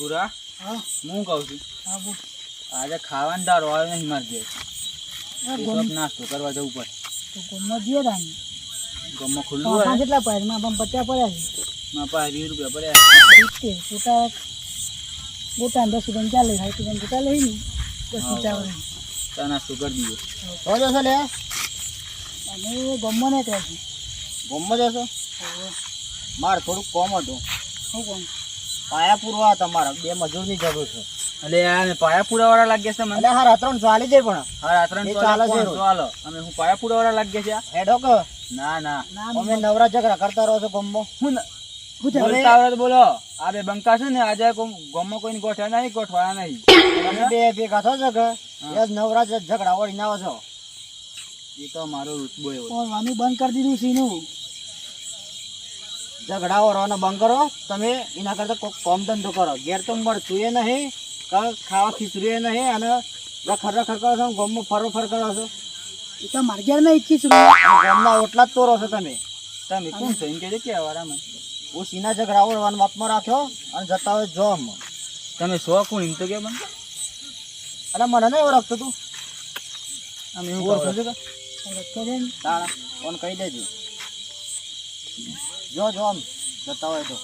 પૂરા હું. કહું છું? આજે ખાવાનું દાળ આવ્યો નહીં માર ઘેર. નાસ્તો કરવા જવું પડે. તો ગોમમાં જઈએ તાને ગમમાં ખુલ્લું હોય? કેટલા પાયમાં પણ પચાસ પડ્યા છે. મા પાસે વીસ રૂપિયા પડ્યા છે. ગોટા ગોટા દસ રૂપિયા ચાલે સાઠ રૂપિયા ગોટા લઈ ને. દસ ચાલે ચા નાસ્તો કરી દીધો હો જશો લે. અને ગમમાં ને કહે છે. ગોમમાં જશો? મારે થોડુંક કોમ હતું. શું કોણ પાયા પૂરવા તમારા. બે મજૂરની જરૂર છે. એટલે આને પાયા પૂરા વાળા લાગ્યા છે મને? હા રાત્રણ ચાલી જાય પણ. હા રાત્રણ ચાલે છે. ચાલો. અમે હું પાયા પૂરા વાળા લાગ્યા છે હેડો કે. ના ના. ના અમે નવરા ઝઘડા કરતા રહો છો ગમો. હું ન- બોલતા આવડે બોલો. આ બે બંકા છે ને આજે કોઈ ગામમાં કોઈને ગોઠ્યા નહીં ગોઠવાયા નહીં. તમે બે ભેગા થો છો કે? નવરા ઝઘડા વળી આવો છો. એ તો મારો રૂતબો એવો બંધ કરી દીધું સીનું ઝઘડા વરવાનો બંધ કરો તમે એના કરતા કોક કોમ ધંધો કરો. ઘેર તો મળતું એ નહીં કે ખાવા ખીચડું એ નહીં અને રખર રખર કરો છો ગમમાં ફરો ફર કરો છો. એ તો મારે ઘેર નહીં ખીચડું. અને ગામના ઓટલા જ તોરો છો તમે. તમે કોણ છો? એમ કે કે વારામાં હું સીના ઝઘડાઓ વળવાનો માપમાં રાખ્યો અને જતા હોય જોમ. તમે શો કોણ? એમ તો કે બંકા અરે મને નહીં ઓળખતો તું. અમે એવું ઓળખો છો? કે? રસ્તો છે ને. તાણા કોણ કહી દેજો. જો જો આમ જતા હોય તો.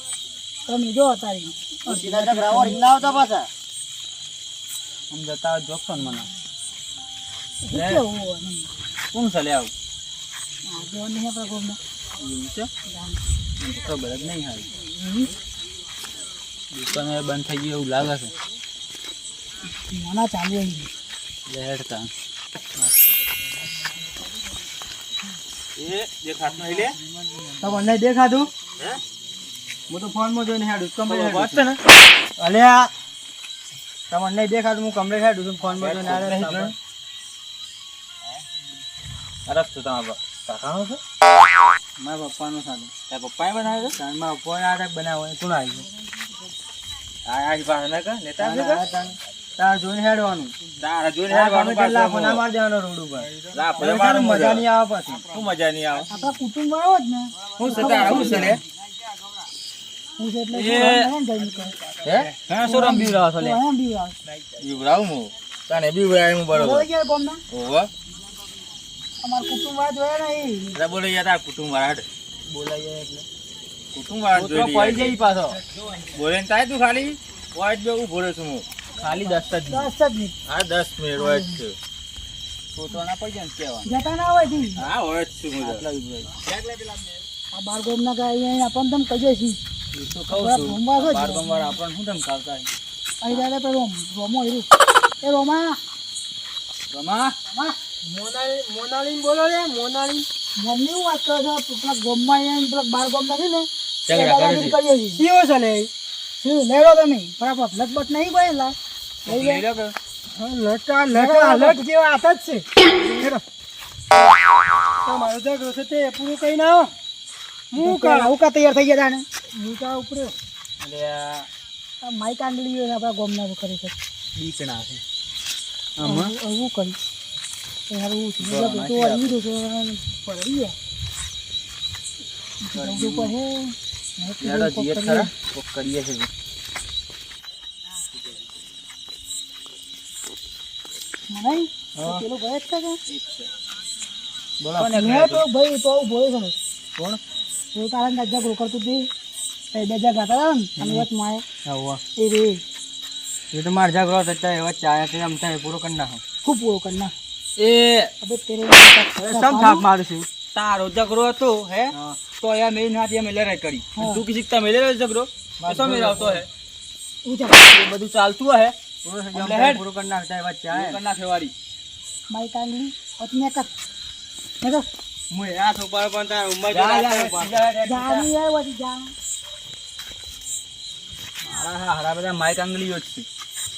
તમે જો તારી સીધા વળી ના આવતા પાછા. આમ જતા હોય જોખશો ને મને. કોણ ચાલે આવું? જો નહીં આપણા ગોમમાં એવું છે? તો ખબર જ નહીં હમ. દુકાન બંધ થઈ ગયું એવું લાગે છે. નાના ચાલુ હોય લેડતા તમને નહીં દેખાતું? હું? તો ફોનમાં જોઈને હેડું કમરે બસ ને? અલ્યા તમને નહીં દેખાતું હું કમરે હેડું છું ફોનમાં જોઈને હારે નહીં અરસ તો તમારા કાકાનો છે? મારા પપ્પાનું સાધન તારા પપ્પાએ બનાવ્યો છે? મારા પપ્પાએ નાટક બનાવ્યો કોણ આવી આ આ પાસે ના નેતા ગયું તાર જોઈને હેડવાનું. તારા જોઈને હેડવાનું પાછું. ફોના માર દેવાનો રોડ ઉપર. લાફો એટલે મજા નહીં આવે પાછી. શું મજા નહીં આવે? આપણા કુટુંબ વાળો જ ને. હું છે એટલે. હે? હા રમ બીવરાવો છો લે. હું તને હું બરોબર. ગયા અમારા કુટુંબ વાળા જોયા નહીં એટલે બોલે યાર તાર કુટુંબ વાળા હાડ બોલાઈ એટલે. કુટુંબ વાળા પડી. પાછો. બોલે ને તાય તું ખાલી? વાઈટ બે ઊભો રહ્યો છું હું. ખાલી દસ જ દસ જ નહીં હા દસ મિનિટ જ છે. પોતાના ના પડી જાય ને જતા ના હોય તી. હા હોય જ છું હું આટલા જ હોય. આ બાર ગોમના કે અહીંયા આપણને તમે કહીએ છીએ તો કહું છું? બાર ગમવાર આપણને શું અહીં દાદા પર રોમ રોમો હીરું એ રોમા. રોમા? મોનાલી મોનાલી બોલો રે મોનાલી મમ્મી વાત કરો છો? પેલા ગોમમાં અહીંયા પેલા બાર ગોમના છે ને ઝઘડા કરીએ છીએ કેવો છે લે? શું લેડો તમે? બરાબર લટબટ નહીં કોઈ લા લઈ લઈ લે લો કે લટા લટા લટ જેવા હાથ જ છે. લેડો ઝઘડો છે તે પૂરું કઈ ના હું કા આવું કા તૈયાર થઈ ગયા તાને હું કા ઉપર? માઈક આંગળી હોય આપણા ગોમના કરી છે. બીકણા છે. આમાં? કરી. મતલબ તો આવી રહ્યું પડી ગયા. હે. કરીએ છે. નહીં પેલો ભાઈ જ છે કે? મેં તો ભાઈ તો આવું છે કોણ? એ કારણ કે ઝઘડો કરતું હતી. એ બે ઝઘડા અને એક માએ. આવો એ રે એ તો માર ઝઘડો થતા એવા ચાયા તે આમ થાય પૂરો કરી નાખો. ખૂબ પૂરો કરી ના એ અબે તેરે સમ થાપ મારું છું તારો ઝઘડો હતો હે? તો યાર મેં અમે લડાઈ કરી. તું કી શીખતા મેલે રહ્યો ઝઘડો? તો મેં આવતો હે? બધું ચાલતું હે? પૂરો કરી નાખતા એવા ચાયા કરના ફેવારી માઈક આંગળી પછી ને કર ને કર હું હાથ ઉપર પણ તાર ઉંમર જા, જા, જા, જાની આય વધી જા. મારા હા હારા બધા માઈક આંગળીઓ જ છે.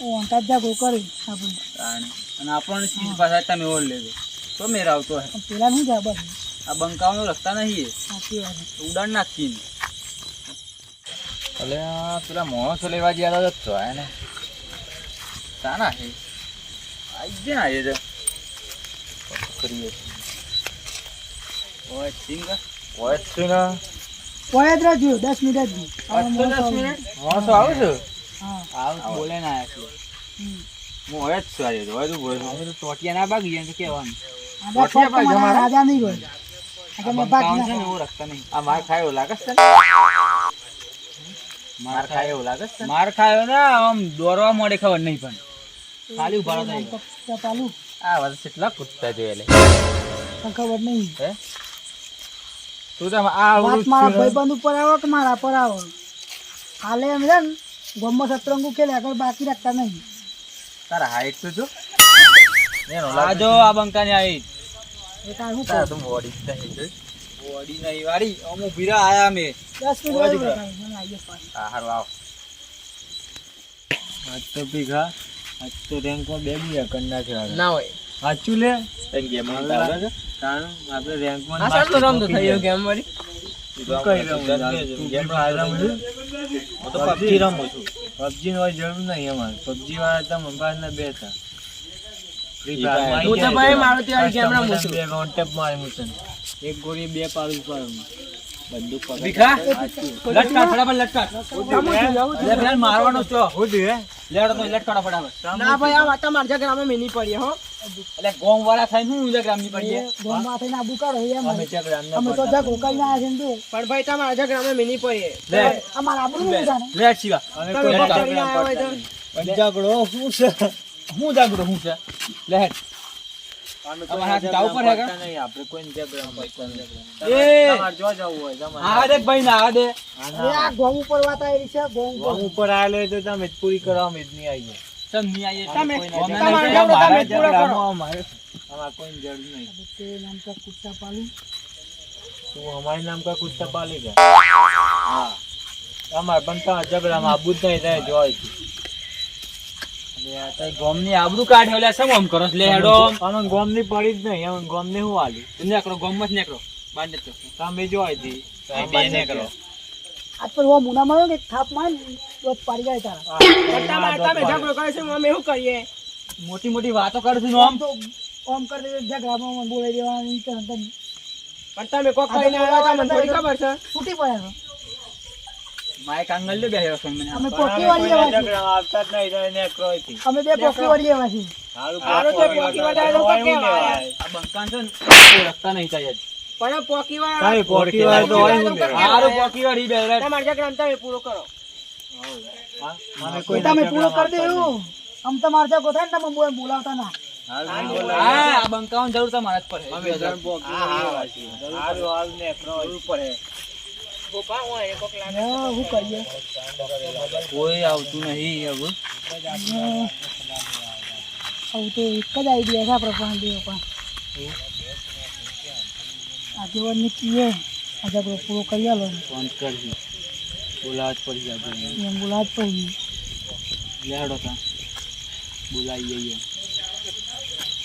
ઓ અંતા ઝઘડો કરી. આપણે અને આપણને ચીજ પાછા તમે ઓળ લેજો. તો મેર આવતો હે. પેલા નહીં જાય બસ. આ બંકાવનો રસ્તા નહીં. ઉડાડ નાખીને. પેલા માણસો લેવા ગયા હતા તો એને તાના હે આઈ જ ના એ તો કરીએ. ઓય સિંગ. છે ને પોયા જ રહેજો દસ મિનિટ જ આજ તો દસ મિનિટ માણસો આવે. છે? હા. આવું બોલે ના આયા છે હમ. હું હવે જ છું આજે તો. હવે તું બોલે છે. હવે તો ટોટિયા ના ભાગી જાય તો કેવાનું આજા ફક્ત મારા રાજા નહીં હોય. આજે મેં ભાગ છે ના એવું રખતા નહીં. આ માર ખાય લાગે છે માર ખાય એવું લાગે છે માર ખાયો ને આમ દોરવા મળે ખબર નહીં પણ. ખાલી ઊભા રહો તો તો ચાલુ આ વર્ષ કેટલા કૂદતા જોયે લે. ખબર નહીં. હે? તું તો આ વાત મારા ભાઈબંધ ઉપર આવો કે મારા પર આવો? હાલે એમ છે ને ગમમાં સતરંગુ ખેલે આગળ બાકી રાખતા નહીં. તારા હાઈટ તો જો. આ જો આ બંકાની આવી એ તાર શું તારા કરું તો નહીં જોઈ. બોડી નહીં વાળી અમુ ભીરા આયા મે 10 મિનિટ આવીએ પાછી. આ આવ. આજ તો ભીખા આજ તો રેન્કમાં બે બી કરી નાખ્યો ના હોય. સાચું લે? તને game રમતા આવડે છે? કારણ આપણે રેન્કમાં આ સારું રમતો થઈ ગયો ગેમની જરૂર નહીં અમારે. પબજી વાળા તો મોબાઈલ બે હતા. હું તો ભાઈ. ત્યાં. બે મારી મૂકે. એક ગોળી બે પાડું પાડું બંદૂક પકડ. ફટાફટ લટકાટ. મારવાનો છો હે? લેડો તો લટકાડો ફટાફટ. ના ભાઈ આ વાતા મારજા ગ્રામમાં મેની પડી હો. એટલે ગોમ વાળા થઈને હું જગ્યા ની પડી પડીએ? ગોમમાં થઈને આબુ કાઢો એમ અમે ચક રામના અમે તો જગ ઉકાઈ ના છે તું. પણ ભાઈ તમારા ઝઘડામાં મેની પડીએ. લે. અમાર આબુ નહીં જાણે. લે શિવા. અમે કોઈ બપોર ના પડતા ઝઘડો શું છે? હું જગડો હું છે? લે. પૂરી કરવા નહીં આવીએ. તમે- અમારે નામ કા કુત્તા પાલું. તું અમારી નામ કા કુત્તા પાલી ગયા? હા. અમારે પણ તમારા ઝઘડામાં બુદ્ધ નહીં થાય જોઈ ગોમની આબરૂ કાઢ્યો લે સમ આમ કરો લે હેડો અમે પડી જ નહીં શું આલી નેકરો ગોમમાં જ નેકરો બાંધે તો. તમે જોઈ હતી અહીં બે ને આજ પર વો મુના માર્યો ને થાપ માર તો જ જાય તારા. પણ તમારે તમે ઝઘડો કરે છે અમે શું કરીએ? મોટી મોટી વાતો કરું છું આમ આમ. તો ઓમ કરી દે ઝઘડામાં બોલાઈ દેવાનું ઈ કરે ને તેમ. પણ તમે કોક કરીને આવ્યા મને થોડી ખબર છે. છે. માય કાંગલ લે બેહ્યો છે મને. અમે પોકી વાળી કોઈના છીએ. આવતા જ નહીં તો એને ક્રોયથી. અમે બે પોકી વાળી એવા છીએ. હારું હારું તો પોકી વાળા લોકો કેવા આ બંકાન છે ને કોઈ નહીં થાય પણ પોકી કાંઈ વાળા પોકી વાળા તો હોય એવું હારું પોકી વાળી બે રે. તમારા તમે પૂરો કરો. તમે પૂરો કરી દે આવતા જ એવું. આમ તમારે ત્યાં ગોઠાય ને તમે બોલ- બોલાવતા ના. હા આ બંકાવાની જરૂર તમારે જ પડે અમે ત્રણ કોઈ આવતું નહીં હવે આવું તો એક જ આઈડિયા છે આપણે પણ બે પણ આગેવાન નીકળીએ કીએ આપણે પૂરો કરી આલો. ફોન કરજો. બોલાવા જ પડી જાય એમ બોલાવ જ પડી લેડો તા. બોલાવી જઈએ.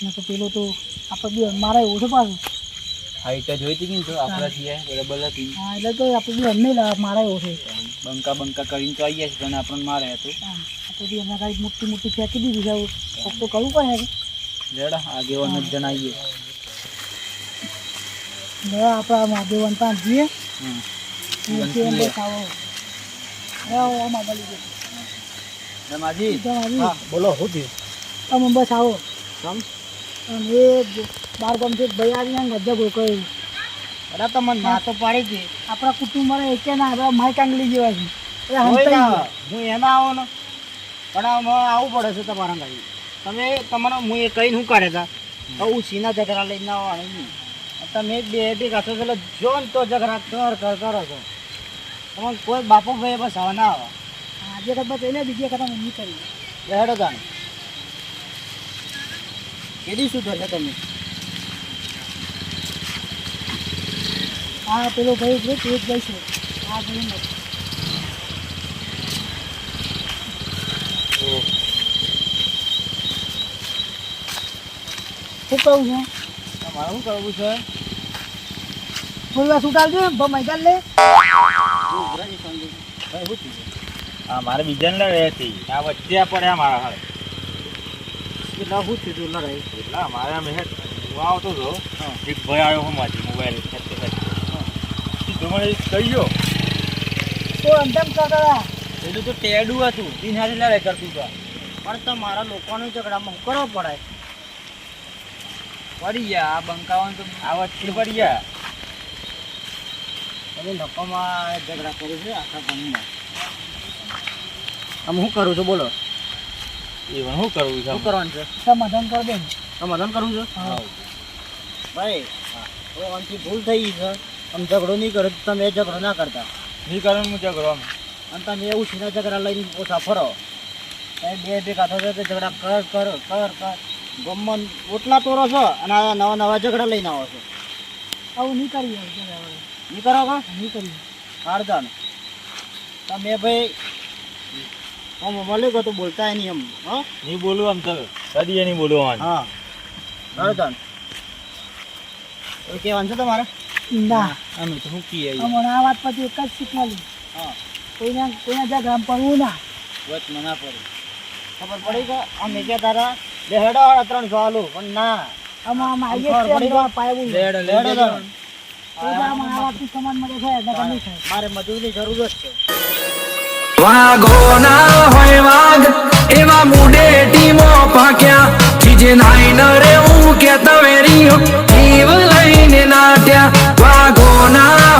ને તો પેલો તો આપણે બે મારા એવું છે પાછું. હાઈટ જોઈ હતી કે તો આપણા છીએ બરાબર હતી. હા એટલે તો આપણે એમને મારા એવું છે. બંકા બંકા કરીને તો આવીએ છીએ પણ આપણને મારે હતું બી એમના કાંઈક મોટી મોટી ફેંકી દીધી કોક તો કરવું પડે લેડો આગેવાન જ જણાવીએ આપણે આ મહાદેવન પાસે જઈએ. હા, બોલો શું થયું? તમે બસ આવો? એ બાર ગામથી ભાઈ આવીને ગજબ રોકાયું બધા તો મને ના તો પાડી હતી આપણા કુટુંબ વાળા એકે ના હવે માઈક આંગલી જેવા છે. એ ના. આવે. હું એના આવો ને. પણ આવું પડે છે તમારા ગાડી તમે તમારા હું એ કહીને શું કાઢે હતા હું સીના ઝઘડા લઈને આવવાનું તમે બે બે છો એટલે જો ને તો ઝઘડા કર કર કરો છો. તમારે કોઈ બાપો ભાઈ બસ હવે ના આવે. આજે કદાચ એને બીજી અમે નહીં કરી. રહેડો તાને કેદી શું થશે તમે? હા પેલો ભાઈ છે તે જ ભાઈ છે. હા ભાઈ નથી. શું કહું છે? તમારે શું કરવું છે? વાર છૂટ ને લે. ભાઈ આ મારે બીજાને લડે હતી. આ વચ્ચે આ પડ્યા મારા હાલ એટલે શું થયું લડાઈ. એટલા મારે આમ હેઠ હું આવતો હતો એક ભાઈ આવ્યો હું માંથી મોબાઈલ મને કહી ગયો તો અંતમ કાકા પેલું તો ટેડું હતું. તીન હાથે કરતું તો. પણ તમારા લોકોને ઝઘડામાં હું કરવો પડે પડી ગયા આ બંકાવાનું તો આ વચ્ચે પડી ગયા. અરે નફામાં ઝઘડા કરું છે આખા ગામમાં. આમ હું કરું છું? બોલો. એવું શું કરવું છે? શું કરવાનું છે? સમાધાન કરી દે સમાધાન કરવું છે? હા. ભાઈ હવે આમથી ભૂલ થઈ ગઈ છે. આમ ઝઘડો નહીં કરો તમે ઝઘડો ના કરતા. નહીં કરો હું ઝઘડો આમ. અને તમે એવું છે ઝઘડા લઈને ઓછા ફરો. તમે બે ભેગા થશે તો ઝઘડા કર કર કર કર. ગમન ઓટલા તોરો છો અને આ નવા નવા ઝઘડા લઈને આવો છો. આવું નહીં કરીએ. નહીં કરો કા નહીં કરીએ. હારદાન તમે ભાઈ આમ મળી ગયો તો બોલતા નહીં એમ હા? નહીં બોલું આમ તો. કદી નહીં બોલું આમ. હા. હારદાન કેવાનું છે તમારે? ના. અમે તો શું કહીએ અમને આ વાત પછી એક જ શીખવાડી. હા. કોઈના કોઈના ઝઘડામાં પડવું ના. વચમાં ના પડે. ખબર પડી કે અમે કે તારા બે હેડો હાડા પણ ના. આમાં છે, લેડ તો. આ વાતનું સમાન મળે છે નકર નહીં થાય. મારે મજૂરની જરૂર જ છે. વાઘો ના હોય વાઘ એવા મૂડે ટીમો પાક્યા ખીજે નાઈ ન રે, હું કે તવેરી જીવ લઈને નાટ્યા. વાઘો ના